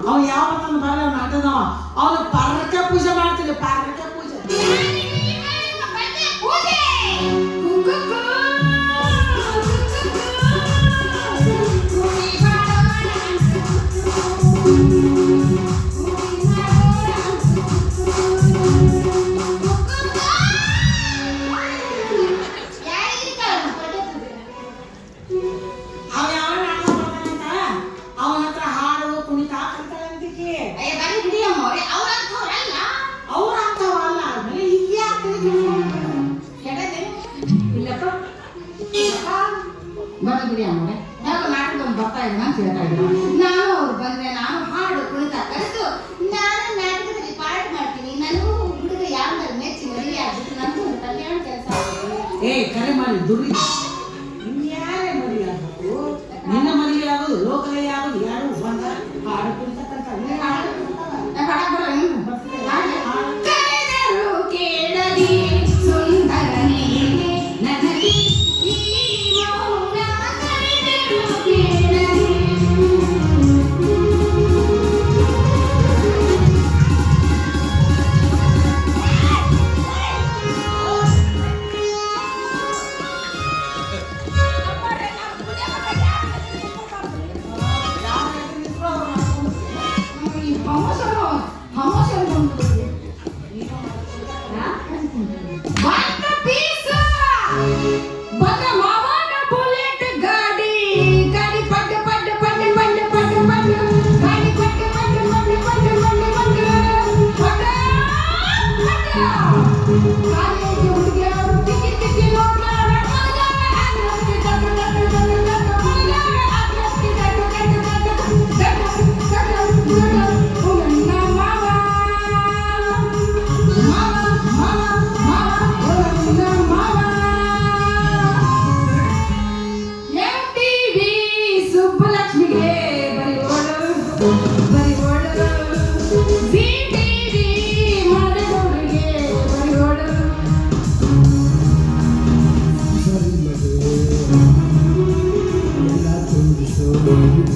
ಅವ ಯಾವ ನನ್ನ ಬಾರಿ ಅವ್ನ ಆಟದವ ಅವನು ಪಾರ್ಕ ಪೂಜೆ ಮಾಡ್ತಿದ್ದೆ ಪಾರ್ಕ ಬರೋದಿಲ್ಲ ಅಮ್ಮವ್ರೆ ಯಾಕೆ ನಾಟಕ ಒಂದು ಬರ್ತಾ ಇದೆ ಅಂತ ಹೇಳ್ತಾ ಇದ್ರು. ನಾನು ಅವ್ರು ಬಂದ್ರೆ ನಾನು ಹಾಡು ಕುಣಿತ ಕರೆದು ನಾನು ನಾಟಕದಲ್ಲಿ ಪಾರ್ಟ್ ಮಾಡ್ತೀನಿ. ನನಗೂ ಹುಡುಗ ಯಾವ್ದಾದ್ರು ಮೆಚ್ಚಿ ಮದುವೆ ಆಗ್ಬಿಟ್ಟು ನನಗೂ ಕಲ್ಯಾಣ ಕೆಲಸ ಏ, ಕರೆ ಮಾಡಿ, ದುರ್ರಿ.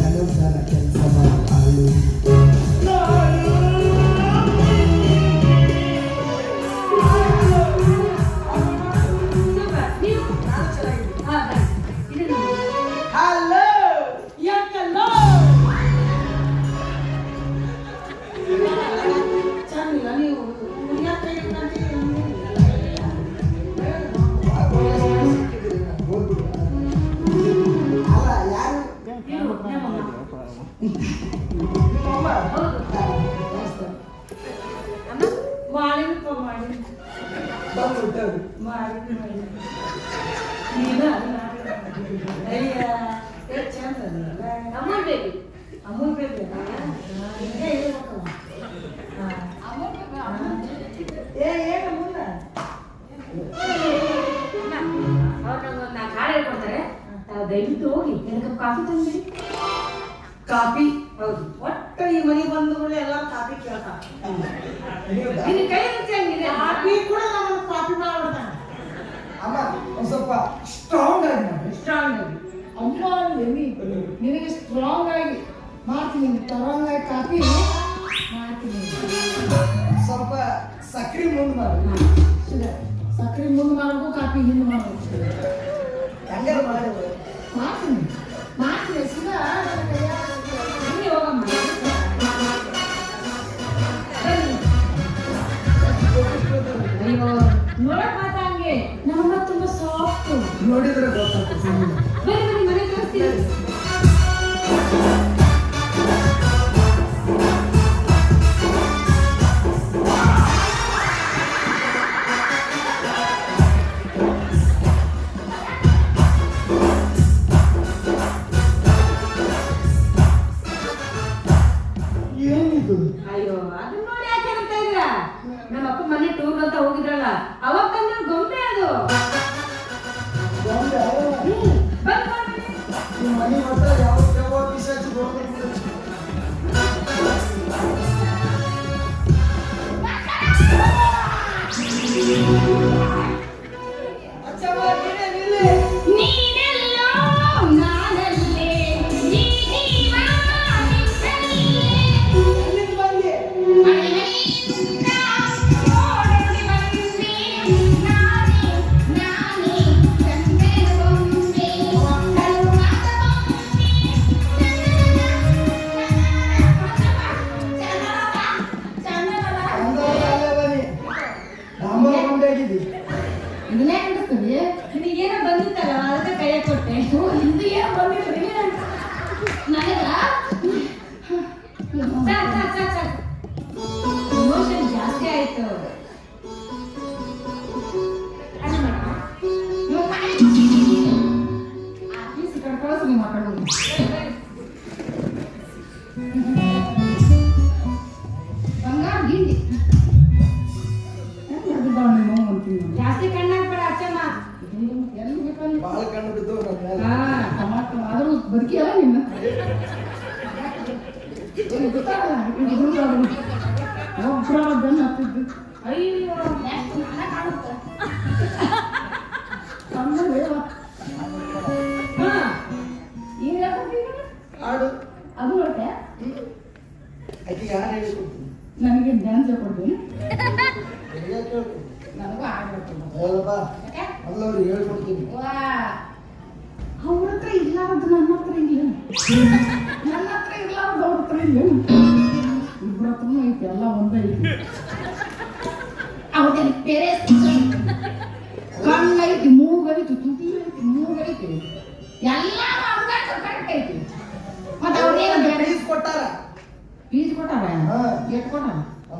Jangan jangan jangan sama Ayu. Amul baby. Amul baby ಏ ಏನು ಮುಂದೆ ಅವ್ರು ನಂಗೊಂದು ನಾಲ್ಕು ಹಾಡು ಹೇಳ್ಕೊಡ್ತಾರೆ ದಯವಿಟ್ಟು ಹೋಗಿ ನನಗೆ ಕಾಫಿ ತಂದ್ಬಿಡಿ ಕಾಪಿ ಹೌದು. ಒಟ್ಟು ಈ ಮನೆ ಬಂದ ಕೂಡಲೇ ಎಲ್ಲ ಕಾಪಿ ಕೇಳ್ತಾರೆ. ನಿನ್ನ ಕೈ ಹಂಗಿದೆ. ಕಾಪಿ ಕೂಡ ನಾನು ಕಾಪಿ ಮಾಡ್ಬಿಡ್ತಾನೆ. ಅಮ್ಮ ಒಂದು ಸ್ವಲ್ಪ ಸ್ಟ್ರಾಂಗ್ ಆಗಿ ಮಾಡಿ. ಸ್ಟ್ರಾಂಗ್ ಆಗಿ. ಅಮ್ಮ ಎಮ್ಮಿ ನಿನಗೆ ಸ್ಟ್ರಾಂಗ್ ಆಗಿ ಮಾಡ್ತೀನಿ. ಸ್ಟ್ರಾಂಗ್ ಆಗಿ ಕಾಪಿ ಮಾಡ್ತೀನಿ. ಸ್ವಲ್ಪ ಸಕ್ರಿ ಮುಂದೆ ಮಾಡಿ. ಸಕ್ರೆ ಮುಂದೆ ಮಾಡಬೇಕು ಕಾಪಿ ಹಿಂದೆ ಮಾಡಬೇಕು. ಮಾಡಿ ಮಾಡ್ತೀನಿ. ಮಾಡ್ತೀನಿ. ಸೀದಾ ನೋಡಕ್ ಹಂಗೆ ನಮ್ಮ ತುಂಬಾ ಸಾಫ್ಟ್ ನೋಡಿದ್ರೆ ಗೊತ್ತಾಗ್ತದೆ. ಬನ್ನಿ ಬನ್ನಿ ಮನೆ ತೋರಿಸ್ತೀನಿ. América.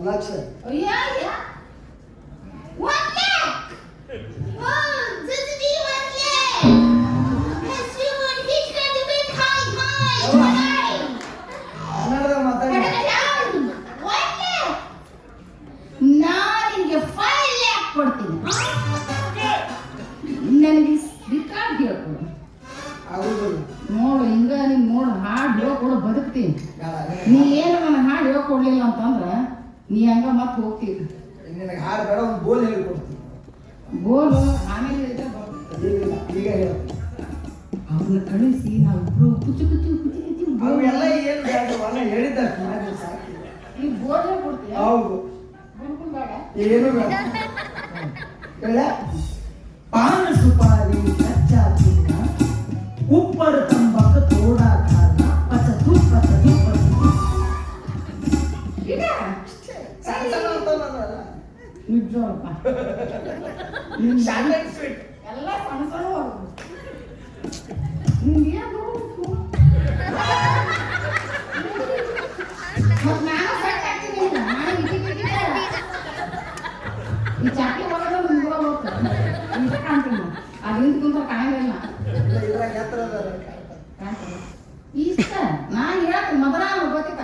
ಲಕ್ಷ ನನಗೆ ಬೇಕಾಗಿ ಹೇಳ್ಕೊಡು ನೋಡು ಹಿಂಗ ನೀನು ನೋಡು ಹಾಡು ಹೇಳ್ಕೊಡು ಬದುಕ್ತೀನಿ. ನೀ ಹಂಗ ಮತ್ತೆ ಹೋಗ್ತೀವಿ ನಿನಗೆ ಬೇಡ ಒಂದು ಬೋಲ್ ಹೇಳ್ಕೊಡ್ತೀನಿ ಬೋಲ್ ಆಮೇಲೆ ಈಗ ಅವ್ರನ್ನ ಕಳಿಸಿ ನಾವಿಬ್ರು ಕುಚ್ಚು ಕುಚ್ಚು ಕುಚ್ಚು ಕುಚ್ಚು ಅವೆಲ್ಲ ಏನು ಬೇಡವಲ್ಲ ಹೇಳಿದ್ದ ಈ ಬೋಲ್ ಹೇಳ್ಕೊಡ್ತೀಯ ಹೌದು. ಏನು ಬೇಡ. ಹೇಳ? ಪಾನ ಸುಪಾರಿ ಕಚ್ಚಾ ತಿನ್ನ ಉಪ್ಪರ ತಂಬಕ ತೋಡಾ ನಿಜವಪ್ಪ ಚಾಕ್ಲೇಟ್ ಸ್ವೀಟ್ ಎಲ್ಲ ಸಣ್ಣ ಚಾಕಿ ಒಳಗೆ ನಿಂಗೆ ಹೋಗ್ತಾರೆ ಹಿಂಗೆ ಕಾಣ್ತೀನಿ. ಅಲ್ಲಿಂದ ಇಷ್ಟ ನಾ ಹೇಳ್ತೀನಿ ಮೊದಲ ಗೊತ್ತಿತ್ತ?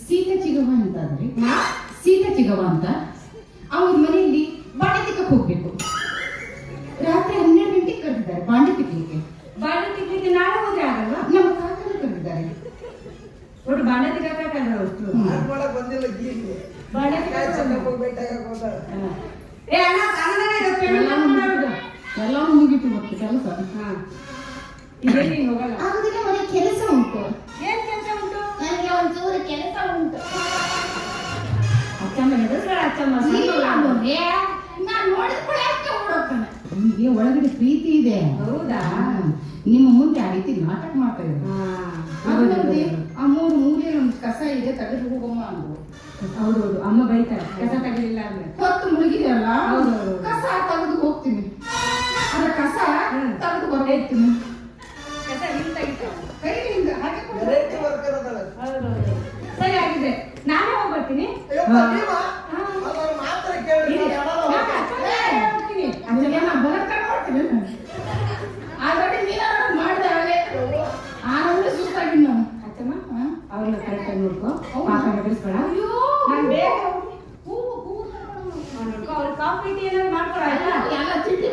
ಸೀತಾ ಚಿಗವ ಅಂತ ಅಂದ್ರೆ ಸೀತಾ ಚಿಗವ ಅಂತ? ಅವ್ರ ಮನೆಯಲ್ಲಿ ಬಾಂಡೆ ತಿಕ್ಕಕ್ಕೆ ಹೋಗ್ಬೇಕು. ರಾತ್ರಿ ಹನ್ನೆರಡು ಗಂಟೆಗೆ ಕರೆದಿದ್ದಾರೆ ಬಾಂಡೆ ತಿಕ್ಕಲಿಕ್ಕೆ ಬಾಳೆ ತಿಕ್ಲಿಕ್ಕೆ ನಾಳೆ ಹೋದ್ರೆ ಆಗಲ್ಲ ನಮ್ಮ ಕಾಕನ ಕರೆದಿದ್ದಾರೆ. ಒಟ್ಟು ಬಾಳೆ ತಿಕ್ಕಾಕಲ್ಲ ಅಷ್ಟು? ಬಂದಿಲ್ಲ ಎಲ್ಲಾನು. ಮುಗಿತು. ಮತ್ತೆ ಕೆಲಸ. ಹಾ. ಇದೇನು ಹೋಗಲ್ಲ? ಆಗುದಿಲ್ಲ ಮನೆ ಕೆಲಸ ಉಂಟು. ಒಂಚೂರು ಕೆಲಸ ಉಂಟು. ಅಚ್ಚಮ್ಮ ಹೆದರ್ಸ್ಬೇಡ ಅಚ್ಚಮ್ಮ ನಾನು ನೋಡಿದ ಕೂಡ ಅಷ್ಟೇ ಓಡೋಗ್ತಾನೆ. ನಿಮಗೆ ಒಳಗಡೆ ಪ್ರೀತಿ ಇದೆ. ಹೌದಾ? ನಿಮ್ಮ ಮುಂದೆ ಆ ರೀತಿ ನಾಟಕ ಮಾಡ್ತಾ ಇದ್ದಾರೆ ಆ ಮೂರು ಮೂಲೆ ಒಂದು ಕಸ ಇದೆ ತೆಗೆದು ಹೋಗಮ್ಮ ಅಂದ್ರು. ಹೌದೌದು ಅಮ್ಮ ಬೈತಾರೆ. ಕಸ ತೆಗಲಿಲ್ಲ ಅಂದ್ರೆ. ಹೊತ್ತು ಮುಳುಗಿದೆಯಲ್ಲ. ಕಸ ತೆಗೆದು ಹೋಗ್ತೀನಿ. ಅದ್ರ ಕಸ. ತೆಗೆದು ಹೊರಗೋಗ್ತೀನಿ ಸರಿ ಆಗಿದೆ. ನಾನೇ ಹೋಗ್ಬರ್ತೀನಿ? ಅವ್ರನ್ನ ಕರೆಕ್ಟಾಗಿ ನೋಡ್ಕೊ. ಪಾಪ ಅಯ್ಯೋ. ನಾನ್ ಬೇಗ ನೋಡ್ಕೊ ಅವ್ರ ಕಾಫಿ ಟೀ ಏನಾದ್ರು ಮಾಡ್ಕೊಡ ಆಯ್ತಾ? ಎಲ್ಲ ತಿಂಡಿ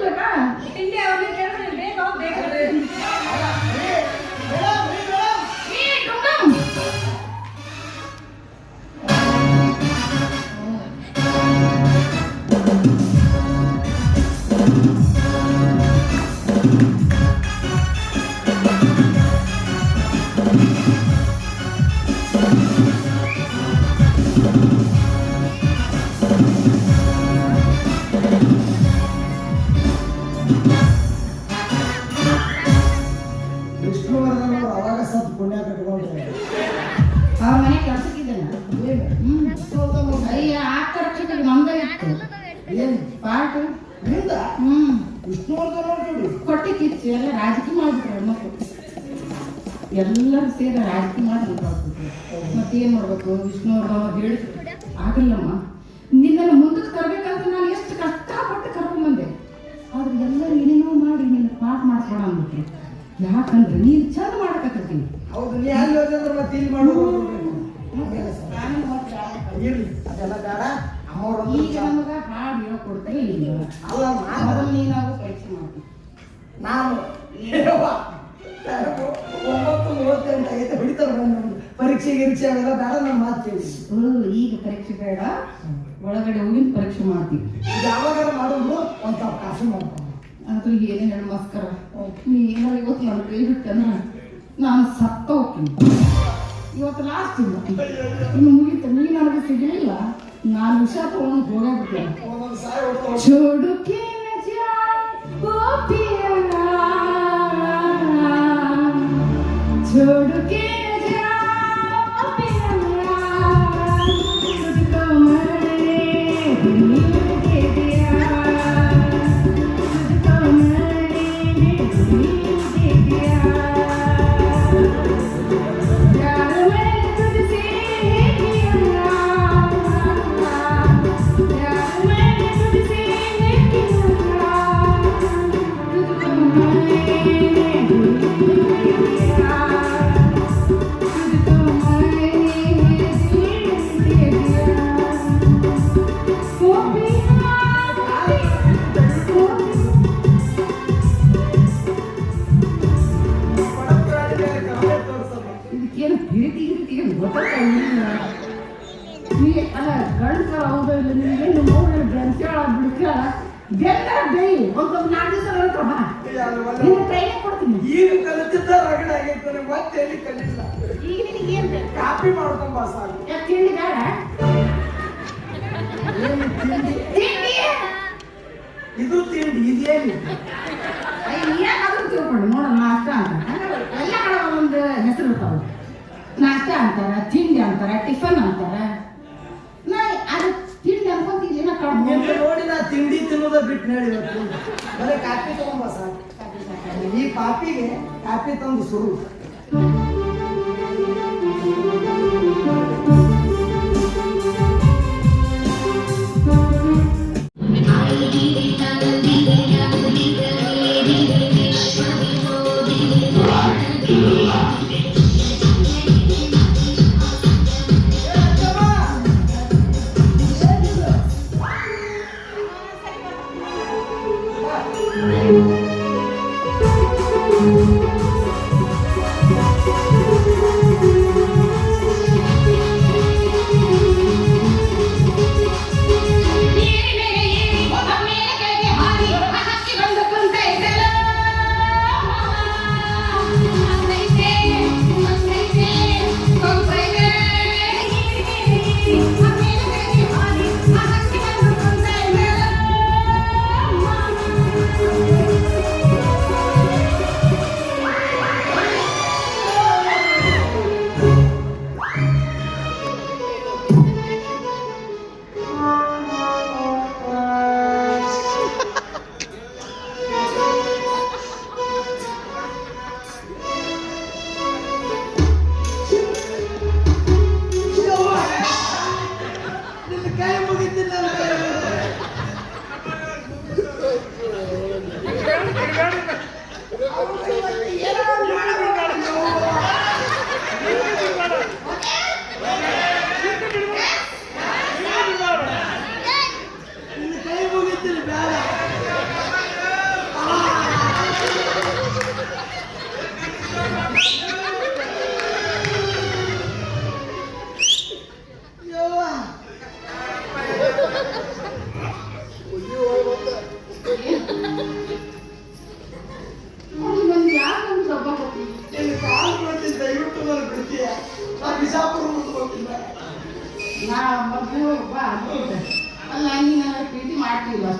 ವಿಷ್ಣುವರ್ಧನ್ ಅವರು ಅವಾಗ ಸ್ವಲ್ಪ ಪುಣ್ಯ ಕಟ್ಕೊಂಡ್ರೆ. ಅವ್ರ ಮನೆ ಅಯ್ಯ ಆತ ರಕ್ಷಕರಿಗೆ ನಮ್ದೇ ಇತ್ತು. ಏನ್? ಪಾಠ ನಿಂದ? ಹ್ಮ್. ವಿಷ್ಣುವರ್ಧನ್ ಅವ್ರು ನೋಡಿ ಕೊಟ್ಟಿ ಕಿಚ್ಚು ಎಲ್ಲ ರಾಜಕೀಯ ಹೆಣ್ಮಕ್ಳು ಎಲ್ಲರೂ ಸೇರಿ ರಾಜಕೀಯ ಮಾಡಿ ಮತ್ತೇನ್ ಮಾಡ್ಬೇಕು? ವಿಷ್ಣುವರ್ಧನ್ ಅವ್ರು ಹೇಳಿ ಆಗಲ್ಲಮ್ಮ. ಮತ್ತೆ ಇಲ್ಲಿ ಮಾಡೋದು ಇರ್ಲಿ. ಅದೆಲ್ಲ ಬೇಡ. ಅಮ್ಮವ್ರು ಈಗ ನಮಗ ಹಾಡು ಹೇಳ್ಕೊಡ್ತಾರೆ ಇಲ್ಲ. ಅಲ್ಲ ನಾನು ನೀನಾಗೂ ಪರೀಕ್ಷೆ ಮಾಡ್ತೀನಿ. ನಾನು ಒಂಬತ್ತು ಮೂವತ್ತೆಂಟು ಆಗೈತೆ ಹೊಡಿತಾರೆ ಬಂದು. ಪರೀಕ್ಷೆ ಗಿರೀಕ್ಷೆ ಅವೆಲ್ಲ ಬೇಡ ನಾನು ಮಾತು ಕೇಳಿ. ಈಗ ಪರೀಕ್ಷೆ ಬೇಡ. ಒಳಗಡೆ ಹೋಗಿ ಪರೀಕ್ಷೆ ಮಾಡ್ತೀವಿ ಯಾವಾಗಾರ ಮಾಡೋದು ಒಂದು ಕಾಸು ಮಾಡ್ಕೊಂಡು. ಈಗ ಏನೇ ಹೇಳಿ ಮಸ್ಕರ. ನೀ ಏನಾರ ಇವತ್ತು ನನ್ನ ಕೈ ಬಿಟ್ಟಂದ್ರೆ ನಾನು ಸತ್ತ ಹೋಗ್ತೀನಿ. ಇವತ್ತು ಲಾಸ್ಟ್ ಇಲ್ಲ ಇನ್ನು ಮುಗಿತು ನೀ ನನಗೆ ಸಿಗಲಿಲ್ಲ? ನಾನು ವಿಷ ತಗೊಂಡು ಹೋಗಾಗ್ಬಿಟ್ಟೆ ಒಂದೊಂದು ಸಾರಿ ಇದು ತಿಂಡಿ ಇದೇನು ಅಯ್ಯ ಏನಾದ್ರೂ ತಿಳ್ಕೊಂಡು? ನೋಡೋಣ ನಾಷ್ಟ ಅಂತ. ಎಲ್ಲ ಕಡೆ ಒಂದೊಂದು ಹೆಸರು ಇರ್ತಾವ ನಾಷ್ಟ ಅಂತಾರ ತಿಂಡಿ ಅಂತಾರ ಟಿಫನ್ ಅಂತಾರ. ನಾ ಅದು ತಿಂಡಿ ಅನ್ಕೊಂತಿದ್ವಿ ನಾ ನಿನ್ನ ಕಡ್ದು ನೋಡಿ ನಾ ತಿಂಡಿ ತಿನ್ನೋದ ಬಿಟ್ಟು ಹೇಳಿ ಬರೀ ಕಾಫಿ ತಗೊಂಬ ಸರ್ ಈ ಪಾಪಿಗೆ ಕಾಫಿ ತಂದು ಸುರು.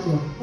ಮಾಡ್ತೀವಿ